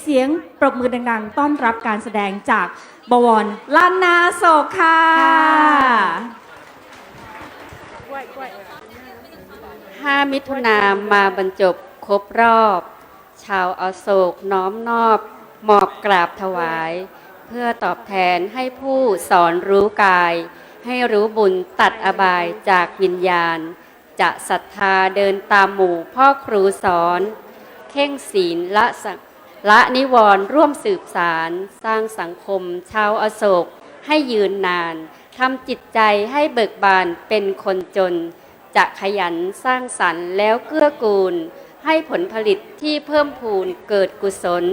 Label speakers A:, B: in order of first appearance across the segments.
A: เสียงปรบมือดังๆ ต้อนรับการแสดงจากบวรลานนาโศกค่ะ
B: 5มิถุนามาบรรจบครบรอบ ชาวอโศกน้อมนอบหมอบกราบถวาย เพื่อตอบแทนให้ผู้สอนรู้กาย ให้รู้บุญตัดอบายจากวิญญาณ จะศรัทธาเดินตามหมู่พ่อครูสอน เข่งศีลละสัง ละนิวรณ์ร่วมสืบสารสร้างสังคม ชาวอโศก ให้ยืนนานทำจิตใจให้เบิกบานเป็นคนจน จะขยันสร้างสรรค์แล้วเกื้อกูล ให้ผลผลิตที่เพิ่มพูนเกิดกุศล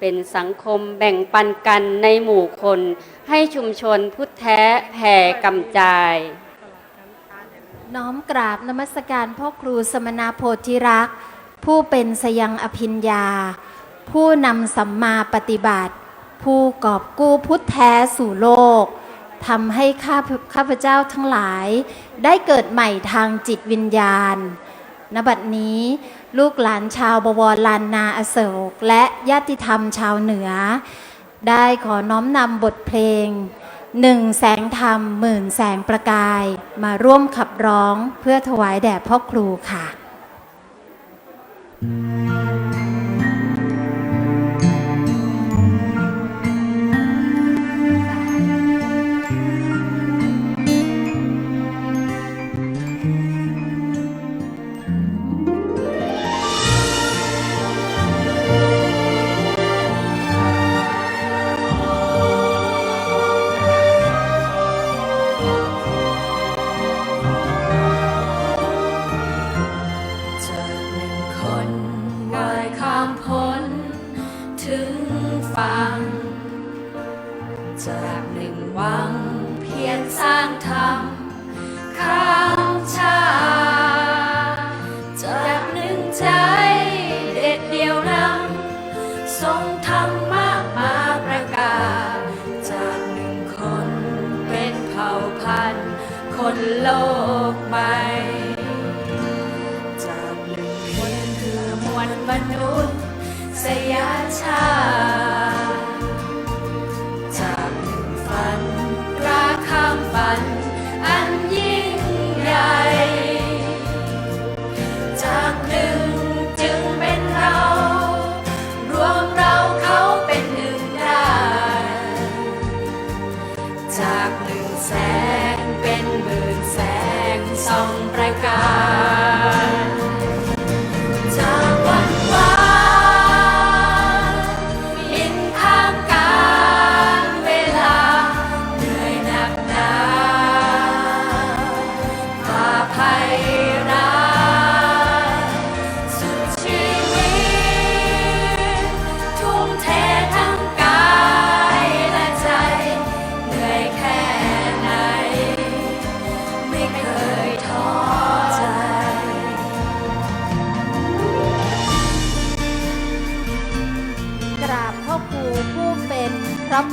B: เป็นสังคมแบ่งปันกันในหมู่คน ให้ชุมชนพุทธแท้แผ่กำจาย
C: น้อมกราบนมัสการพ่อครูสมณโพธิรักษ์ผู้เป็นสยังอภิญญา ผู้นำสัมมาปฏิบัติ ผู้กอบกู้พุทธแท้สู่โลกทำให้ข้าพข้าพเจ้าทั้งหลาย ได้เกิดใหม่ทางจิตวิญญาณณบัดนี้ลูกหลานชาวบวรลานนาอโศก และญาติธรรมชาวเหนือ ได้ขอน้อมนำบทเพลงหนึ่งแสงธรรมหมื่นแสงประกาย มาร่วมขับร้องเพื่อถวายแด่พ่อครูค่ะ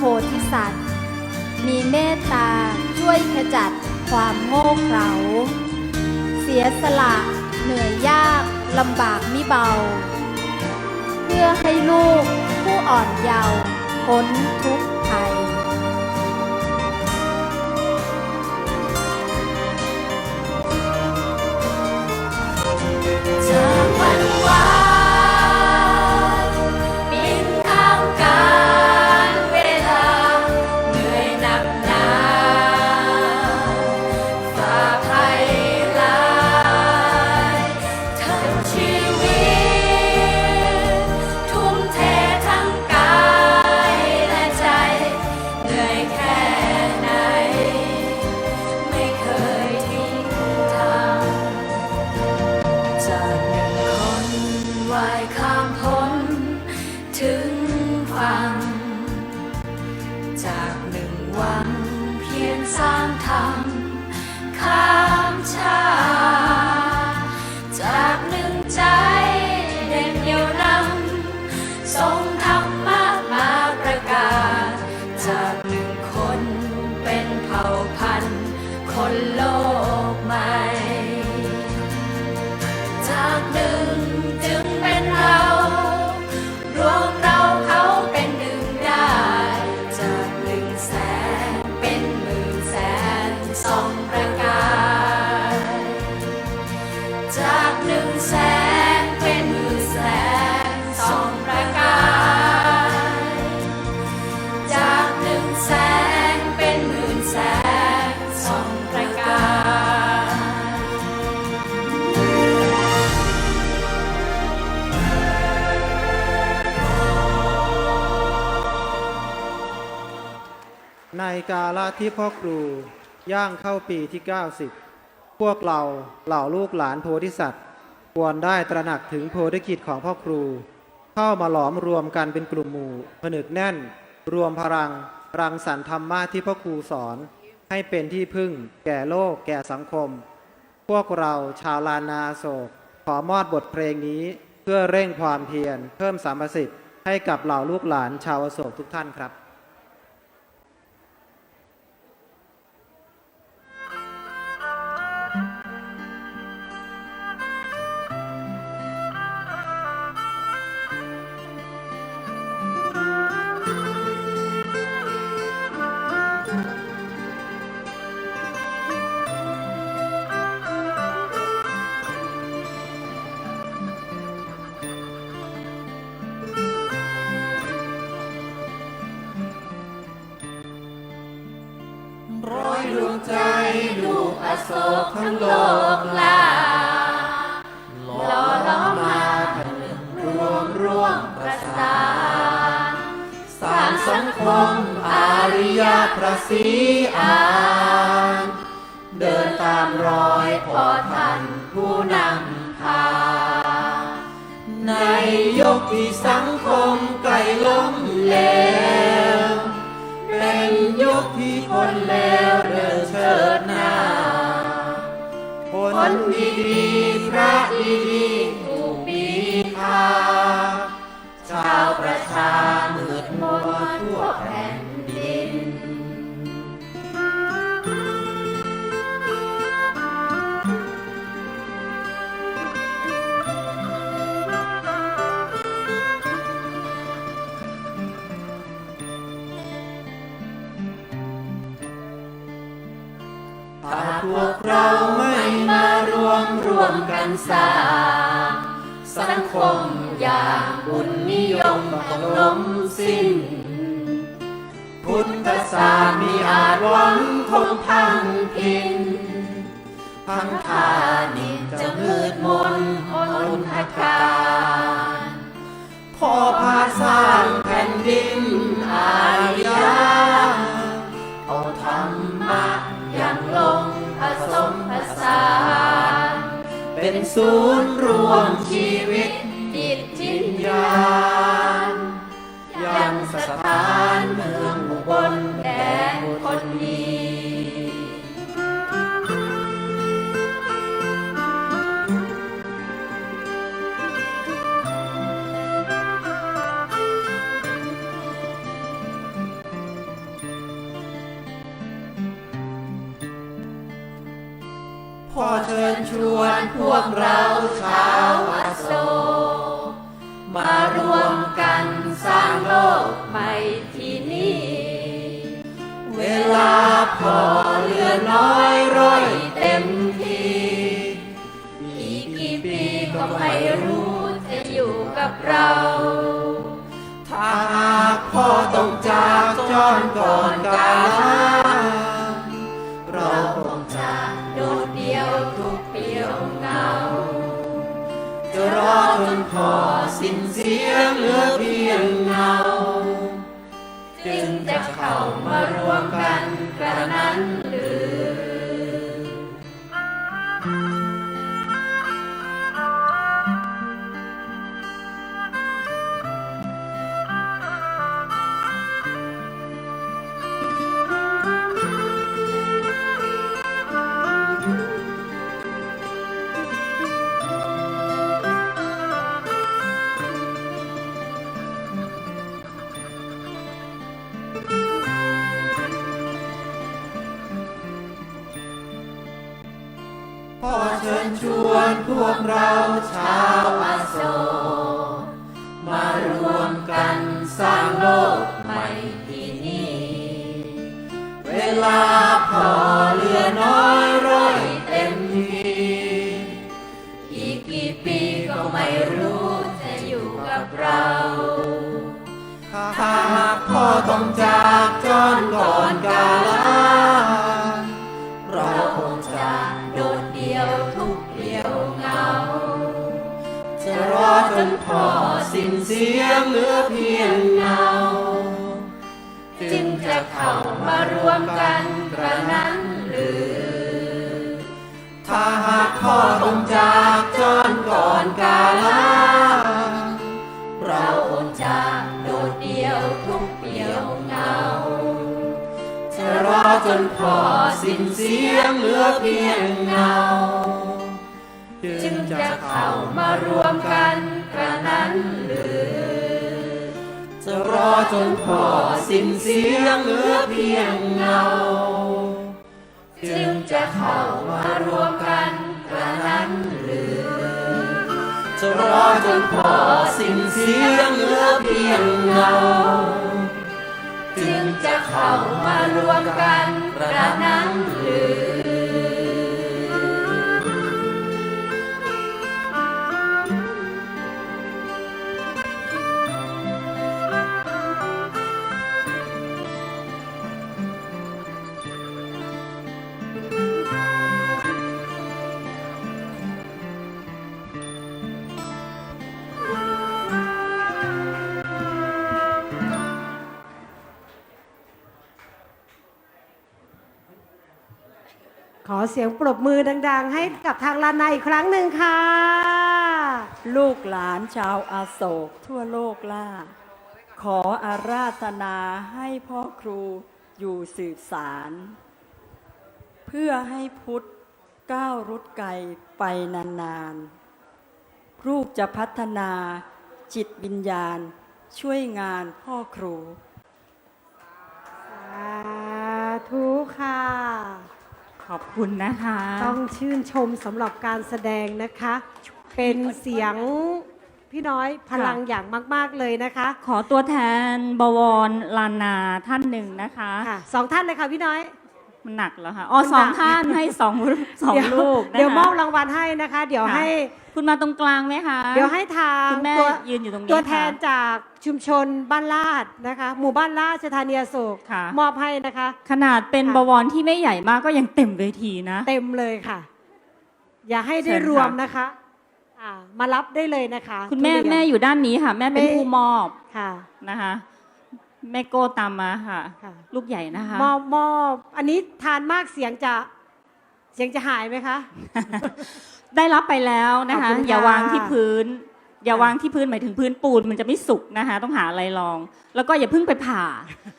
D: พระโพ
C: ธิสัตว์ มีเมตตาช่วยขจัดความโง่เขลา เสียสละเหนื่อยยากลำบากมิเบา เพื่อให้ลูกผู้อ่อนเยาว์พ้นทุกข์
D: ในกาล
E: ที่พ่อครูย่างเข้าปีที่ 90 พวกเราเหล่าลูกหลานโพธิสัตว์ ควรได้ตระหนักถึงโพธิกิจของพ่อครู เข้ามาหลอมรวมกันเป็นกลุ่มหมู่ผนึกแน่น รวมพลัง รังสรรค์ธรรมะที่พ่อครูสอน ให้เป็นที่พึ่ง แก่โลก แก่สังคม พวกเราชาวลานาโศก ขอมอดบทเพลงนี้เพื่อเร่งความเพียรเพิ่มสามประสิทธิ์ให้กับเหล่าลูกหลานชาวโศกทุกท่านครับ
D: โศกทั้งโลกลาหล่อล้อมมาผนึกรวมร่วมประสานสร้างสังคมอาริยประสีอานเดินตามรอยพอท่านผู้นำพาในยกที่สังคมใกลล้มเหลว เป็นยุคที่คนเลวเดินเชิดหน้า คนดีๆพระดีๆ ไม่มารวมรวมกันสร้างสังคมอย่างบุญนิยมต้องล้มสิ้น พุทธศาสมีอาจหวังคงพังพินพังทานินจะมืดมนอนทการพอพาสร้างแผ่นดินอารยา ศูนย์รวมชี พอเชิญชวนพวกเราชาวอโศกมารวมกันสร้างโลกใหม่ที่นี่ เวลาพอเหลือน้อยร้อยเต็มทีอีกกี่ปีก็ไม่รู้จะอยู่กับเรา ถ้าหากพ่อต้องจากจอนก่อนกาลา นพอสิ้นเสียงเหลือเพียงเงา จึงจะเข้ามารวมกันกระนั้น ญชวนพวกเราชาวอโศกมารวมกันสร้างโลกใหม่ที่นี่ เวลาพอเหลือน้อยร้อยเต็มทีอีกกี่ปีก็ไม่รู้จะอยู่กับเราถ้าหากพ่อต้องจากจอนก่อนกาลา จนพอสิ้นเสียงเหลือเพียงเงาจึงจะเข้ามา
C: รวมกันกระนั้นหรือ
D: ถ้าหากพ่อต้องจากจนก่อนกาลาเรา
C: คงจะโดดเดี่ยวทุกเปี่ยวเงา
D: จะรอจนพอสิ้นเสียงเหลือเพียงเงา
C: จึงจะเข้ามารวมกัน นั้นหรือ
D: จะรอจนพอสิ้นเสียงเหลือเพียงเงา
C: จึงจะเข้ามารวมกันกระนั้นหรือ
D: จะรอจนพอสิ้นเสียงเหลือเพียงเงา
C: จึงจะเข้ามารวมกันกระนั้นหรื
F: อ เสียงปรบมือดัง ๆ ให้กับทางลานนาอีกครั้งหนึ่งค่ะ
G: ลูกหลานชาวอาโศกทั่วโลกล่า ขออาราธนาให้พ่อครูอยู่สืบสาร เพื่อให้พุทธก้าวรุดไกลไปนานๆลูกจะพัฒนาจิตวิญญาณช่วยงานพ่อครู
F: สาธุค่ะ
A: ขอบคุณนะคะ
F: ต้องชื่นชมสำหรับการแสดงนะคะ เป็นเสียงพี่น้อยพลังอย่างมาก ๆ เลยนะคะ
A: ขอตัวแทนบวรลานนาท่านหนึ่งนะคะ
F: ค่ะสองท่านเลยค่ะพี่น้อย
A: มันหนักแล้วค่ะอ๋อ
F: มันหนัก
A: สองท่านให้สองสอง
F: เดี๋ยว
A: ลูกนะคะ
F: เดี๋ยวมอบรางวัลให้นะคะ เดี๋ยว
A: ค่ะ
F: ให้
A: คุณมาตรงกลางไหมคะ
F: เดี๋ยวให้ทาง
A: คุณแม่
F: ตัว
A: ยืนอยู่ตรงนี้
F: ตัวแทน
A: ค่ะ
F: จากชุมชนบ้านลาดนะคะ หมู่บ้านลาดสถานีอโศก
A: ค่ะ
F: มอบให้นะคะ
A: ขนาดเป็น
F: ค่ะ
A: บวรที่ไม่ใหญ่มากก็ยังเต็มเวทีนะ
F: เต็มเลยค่ะ อย่าให้ได้
A: เชิญค่ะ
F: รวมนะคะอ่ามารับได้เลยนะคะ
A: คุณแม่
F: ทุเรียน
A: แม่อยู่ด้านนี้ค่ะ แม่เป็น
F: แม่
A: ผู้มอบ
F: ค่ะ
A: นะคะ แม่โก้ตามมาค่ะ
F: ค่ะ
A: ลูกใหญ่นะคะ
F: มอบมอบอันนี้ทานมากเสียงจะเสียงจะหายไหมคะ
A: ได้รับไปแล้วนะคะ
F: ขอบคุณค่ะ
A: อย่าวางที่พื้น อย่าวางที่พื้นหมายถึงพื้นปูนมันจะไม่สุกนะคะต้องหาอะไรรอง แล้วก็อย่าเพิ่งไปผ่า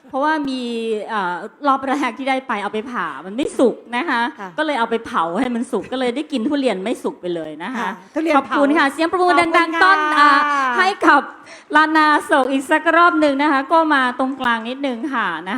A: เพราะว่ามีเอ่อรอบแรกที่ได้ไปเอาไปผ่ามันไม่สุกนะคะ
F: ค่ะ
A: ก็เลยเอาไปเผาให้มันสุกก็เลยได้กินทุเรียนไม่สุกไปเลยนะคะ
F: ค่ะทุเรียน
A: ขอบคุณ
F: เผา
A: ค่ะเสียงประมือ
F: ขอบคุณ
A: ดังๆต้อน
F: ค่ะ
A: อ่าให้กับลานาโศกอีกสักรอบหนึ่งนะคะ ก็มาตรงกลางนิดนึงค่ะนะ